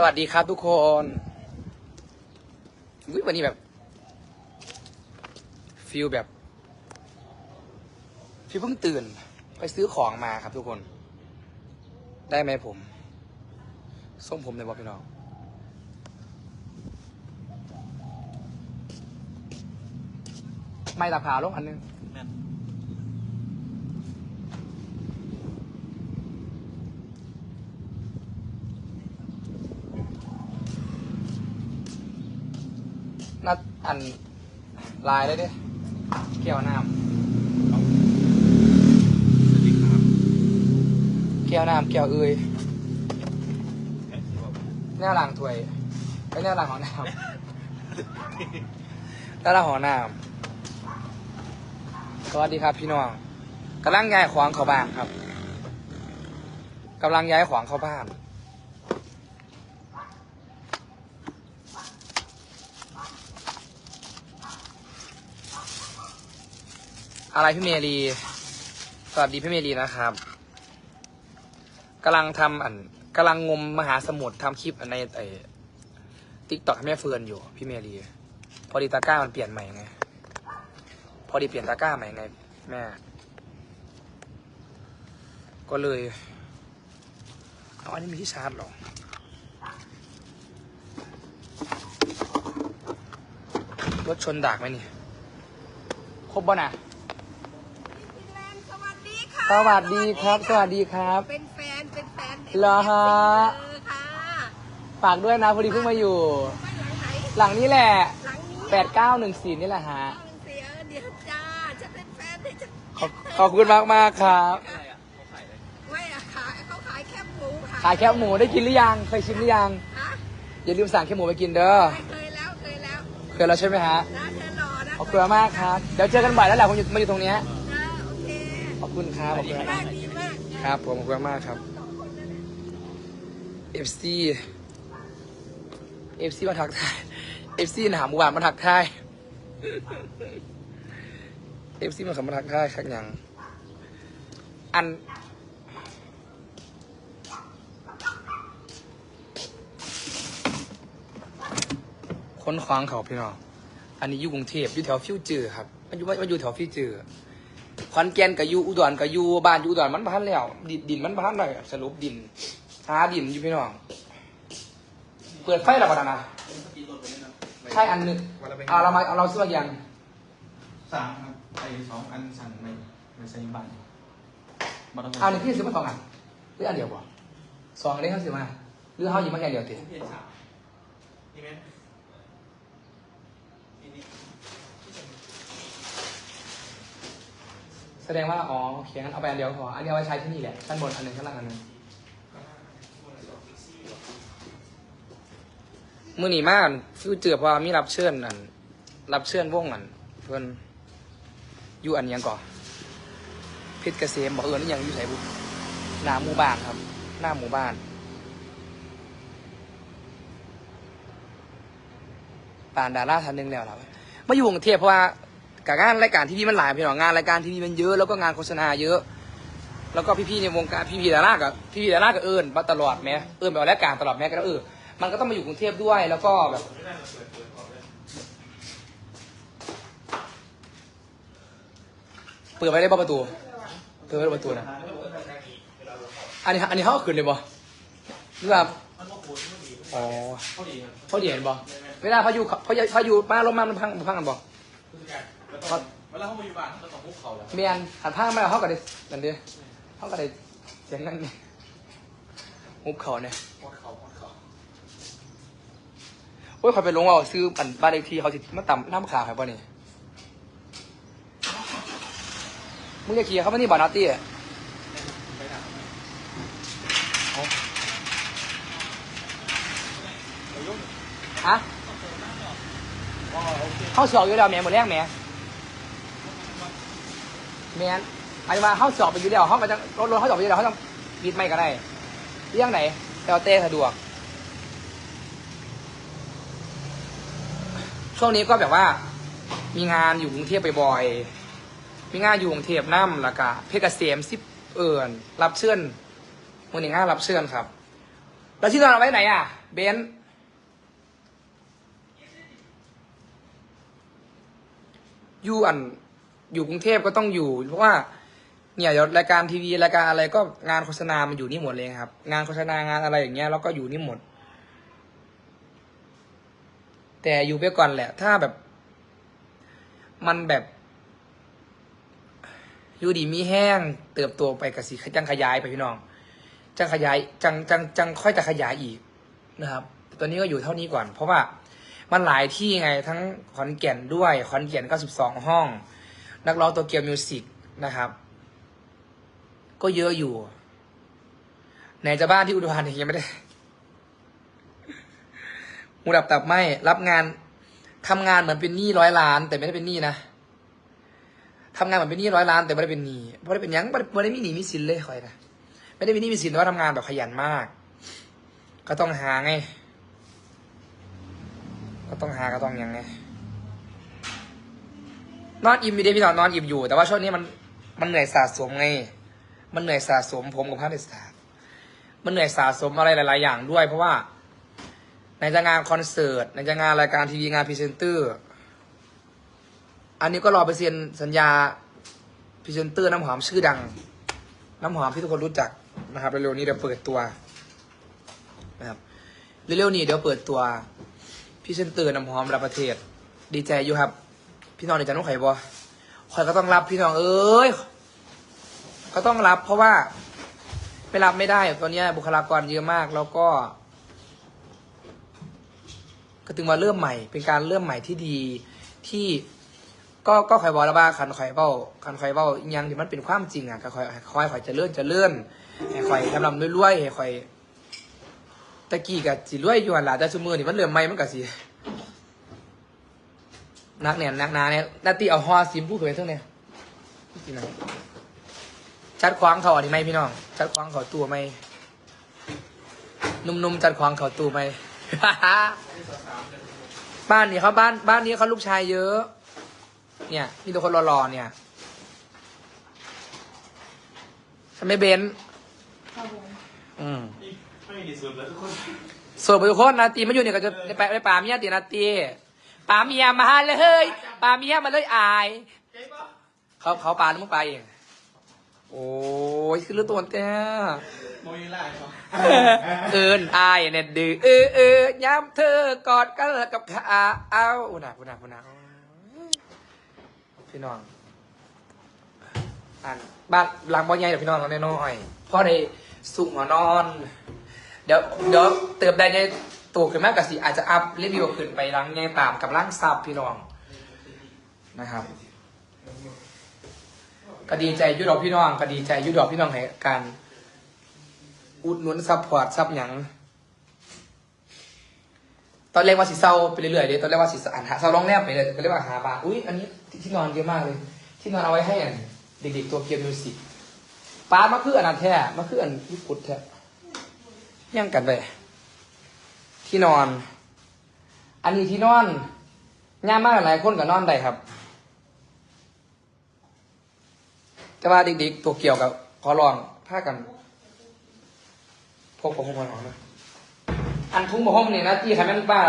สวัสดีครับทุกคนวิวันนี้แบบฟิลแบบฟิลเพิ่งตื่น ไปซื้อของมาครับทุกคน ได้ไหมผมส้มผมในบอพี่น้องไม่ตาผาลงอันนึง นัดอันลายเลยด้แก้วน้สวัสดีครับำแก้วน้ำแก้วเอ้ยแนวหลังถวยไอ้แนวหลังของน้ำแนวหลังของน้ำสวัสดีครับพี่น้องกำลังย้ายของเข้าบ้านครับกำลังย้ายของเข้าบ้าน อะไรพี่เมรีสวัสดีพี่เมรีนะครับกำลังทำอันกำลังงมมหาสมุทรทำคลิปอันในไอ้ติ๊กตอกแม่เฟิร์นอยู่ พี่เมรีพอดีตาก้ามันเปลี่ยนใหม่ไงพอดีเปลี่ยนตาก้าใหม่ไงแม่ ก็เลยเอาอันนี้มีที่ชาร์จหรอรถชนดากไหมนี่ ครบบ่นะ แลนด์สวัสดีค่ะ สวัสดีครับ สวัสดีครับ เป็นแฟน เป็นแฟนเหรอฮะ เออค่ะฝากด้วยนะพอดีเพิ่งมาอยู่ บ้านหลังไหนหลังนี้แหละ หลังนี้แปดเก้าหนึ่งสี่นี่แหละฮะเสียเดี๋ยวจ้าจะเป็นแฟนที่จะขอบขอบคุณมากมากๆครับอะไรอะเขาขายอะไรไม่อะขายเขาขายแคบหมูค่ะขายแคบหมูได้กินหรือยัง เคยชิมหรือยัง ฮะอย่าลืมสั่งแคบหมูไปกินเด้อเคยแล้วเคยแล้วเคยแล้วใช่ไหมฮะ นะเธอหล่อนะขอบคุณมากครับ เดี๋ยวเจอกันบ่อยแล้วแหละผมอยู่มาอยู่ตรงเนี้ยนะโอเคข อบคุณครับขอบคุณมากดีมากครับ ผมขอบคุณมากครับ FC FC มาทักทาย FC หนามู่บ้านมาทักทาย FC มาขับมาทักทายครับอย่างอันค้นคว้างเขาพี่น้องอันนี้อยู่กรุงเทพอยู่แถวฟิวเจอร์ครับมันอยู่มันอยู่แถวฟิวเจอร์ อนแก่นกับอยู่อุดรกับอยู่บ้านอยู่อุดรมันพันแล้วดินดินมันพันเลยสรุปดินหาดินอยู่พี่น้อง เปิดไฟแล้วก่อนนะกี่ตัวไปเนี่ยนะใช่อันหนึงเอาเรามาเอาเราซื้อมายังสามครับไอ้สองอันสั่งในในไซบันมาต้องเอาหนึ่งพี่ซื้อมาสองอันหรืออันเดียวบ่สองอันนี้เขาซื้อมาหรือเขาหยิบมาแค่เดียวติเพียนสามนี่ไหมนี่นี่ แสดงว่าอ๋อโอเคงั้นเอาไปอันเดียวพออันนี้เอาไว้ใช้ที่นี่แหละชั้นบนอันหนึ่งชั้นล่างอันหนึ่งมือหนีมากฟิวเจือเพราะมีรับเชิญอันรับเชิญวงอันเพื่อนอยู่อันยังก่อนเพชรเกษมบอกเออนี่ยังอยู่ไหนบุหน้าหมู่บ้านครับ หน้าหมู่บ้านป่านดาราท่านหนึ่งแล้วเราไมาอยู่กรุงเทพเพราะว่า กับงานรายการที่นี่มันหลายพี่น้องงานรายการที่นี่มันเยอะแล้วก็งานโฆษณาเยอะ แล้วก็พี่ๆในวงการพี่ๆดารากับพี่ๆดารากับเอิญมาตลอดแม้เอิญแบบรายการตลอดแม้ก็เออมันก็ต้องมาอยู่กรุงเทพด้วย แล้วก็แบบเปิดไว้ได้ป่ประตูเปิดไว้ได้ประตูนะอันนี้อันนี้เขาเอาขึ้นเลยป่หรือว่าอ๋อเขาดีครับเขาเดียนป่เวลาเขาอยู่เขาเขาอยู่มาลงมามันพังมันพังกันป่ะคือการแล้วต้องเวลาเขามาอยู่บ้านเขาต้องคุกเข่าแล้วเมียนหันพังมาแล้วเขาก็ได้นั่นดิเขาก็ได้เสียงนั่นนี่หุบเขาเนี่ยวัดเข่าวัดเข่าโอ้ยเขาไปลงเอาซื้ออันบ้านเลขที่เขาสิมาต่ำน้ำขาใครป่ะนี่มึงจะขี่เขามานี่บ่อนัตตี้อะไปหนักเอาไปยุ่งฮะอ๋อโอเคเข้าสอบอยู่แล้วแหม่หมดแรกแหม่ แมนหมายถึงว่าเข้าสอบไปอยู่แล้วเขาก็จะรถรถเขาสอบไปอยู่แล้วเขาต้องปิดไม่ก็ได้เรื่องไหนแต่ว่าเต้สะดวก ช่วงนี้ก็แบบว่า มีงานอยู่กรุงเทพบ่อย มีงานอยู่กรุงเทพน้ำล้วก็เพชรเกษมสิบเอิญรับเชิญมือหนึ่งงานรับเชิญครับ แล้วที่นอนเอาไว้ไหนอะ เบนอยู่อัน อยู่กรุงเทพก็ต้องอยู่ เพราะว่าเนี่ยรายการทีวีรายการอะไรก็งานโฆษณามันอยู่นี่หมดเลยครับ งานโฆษณางานอะไรอย่างเงี้ยแล้วก็อยู่นี่หมด แต่อยู่ไปก่อนแหละ ถ้าแบบ มันแบบ อยู่ดีมีแห้ง เติบโตไปกับสีจังขยายไปพี่น้อง จังขยายจังจังจังค่อยจะขยายอีกนะครับแต่ตอนนี้ก็อยู่เท่านี้ก่อน เพราะว่ามันหลายที่ไงทั้งขอนแก่นด้วยขอนแก่นก็สิบสองห้อง นักร้องตัวเกียวมิวสิกนะครับ ก็เยอะอยู่ ไหนจะบ้านที่อุดรธานียังไม่ได้หูดับตับไหมรับงานทำงานเหมือนเป็นหนี้ร้อยล้าน แต่ไม่ได้เป็นหนี้นะทำงานเหมือนเป็นหนี้ร้อยล้านแต่ไม่ได้เป็นหนี้ไม่ได้เป็นยังไม่ได้ไม่ได้มีหนี้มีสินเลยคอยนะไม่ได้มีหนี้มีสินแต่ว่าทำงานแบบขยันมาก ก็ต้องหาไง ก็ต้องหาก็ต้องยังไง นอนอิ่มมีได้พี่น้อนอนอิ่มอยู่ แต่ว่าช่วงนี้มันมันเหนื่อยสะสมไง มันเหนื่อยสะสมผมกับพระเดชสามันเหนื่อยสะสมอะไรหลาย ๆ อย่างด้วย เพราะว่า ในจะงานคอนเสิร์ตในจะงานรายการทีวีงานพรีเซนเตอร์ อันนี้ก็รอไปเซ็นสัญญาพรีเซนเตอร์น้ำหอมชื่อดัง น้ำหอมที่ทุกคนรู้จักนะครับเร็วๆนี้เดี๋ยวเปิดตัวนะครับเร็วๆนี้เดี๋ยวเปิดตัวพรีเซนเตอร์น้ำหอมระประเทศ ดีใจอยู่ครับ พี่น้องในจันทร์ไข่บอคอยก็ต้องรับพี่น้องเอ้ยก็ต้องรับ เพราะว่าไม่รับไม่ได้ตอนนี้บุคลากรเยอะมาก แล้วก็ ก็ถึงมาเริ่มใหม่ เป็นการเริ่มใหม่ที่ดีที่ก็ก็คอยบอกแล้วว่าคันคอยเบ้าคันคอยเบ้ายังที่มันเป็นความจริงอะก็คอยคอยคอยจะเลื่อนจะเลื่อนให้คอยทำลำรวยๆให้คอยตะกี้กับสิรวยอยู่หันหลาแต่สมือนี่มันเริ่มใหม่มันก็สิ นักเนี่ยนักหนาเนี่ยนาตีเอาฮอซิมผู้เผยเท่าเนี่ยที่ไหนจัดขวางเขาอันนี้ไหมพี่น้อง จัดขวางเขาตัวไหมหนุ่มๆจัดขวางเขาตัวไหมบ้านนี้เขาบ้าน บ้านนี้เขาลูกชายเยอะ เนี่ย มีแต่คนรอๆเนี่ยทำไมเบนซ์อืมไม่มีสุดแล้วทุกคนส่วนบุคคลนาตีมาอยู่เนี่ยก็จะได้ไปได้ป่าเมียตีนาตี ป่าเมียมาเลยป่าเมียมาเลยอายเขาเขาปลาหรือมึงปลาเองโอ้ยคือเรื่อตัวเต้าโมยล่าเขาเอินอายเนี่ยดื้อเออเอย้ำเธอกอดกันกับขาเอาอุณาอุณาอุณาพี่น้องอันบ้านหลังบ้านใหญ่เดี๋ยวพี่น้องเราน้อยพ่อได้สุกหัวนอน เดี๋ยวเดี๋ยวเติมได้ใน ตัวขึ้นมากกับสิอาจจะอัพรีวิวขึ้นไปรังไงตามกับร่างซับพี่น้องนะครับก็ดีใจยุดอกพี่น้องก็ดีใจยุดอกพี่น้องให้การอุดหนุนซัพพอร์ตซับหยังตอนแรกว่าสิเศร้าไปเรื่อยๆเลยตอนแรกว่าสิอันหาเศร้าร้องแนบไปเลยก็เรียกว่าหาบาอุ้ยอันนี้ที่นอนเยอะมากเลย ที่นอนเอาไว้ให้อันเด็กๆตัวเกียวมิวสิกป้ามาคืออันนั้นแท้มาคืออันญี่ปุ่นแท้ย่างกันไป ที่นอน อันนี้ที่นอนย่ามมากหลายคนก็นอนได้ครับ แต่ว่าเด็กๆตัวเกี่ยวกับขอลองผ้ากันพกผมพกมันอนะอันทุ่งบ่ห้องนี่นะที่ใครแม่งป้า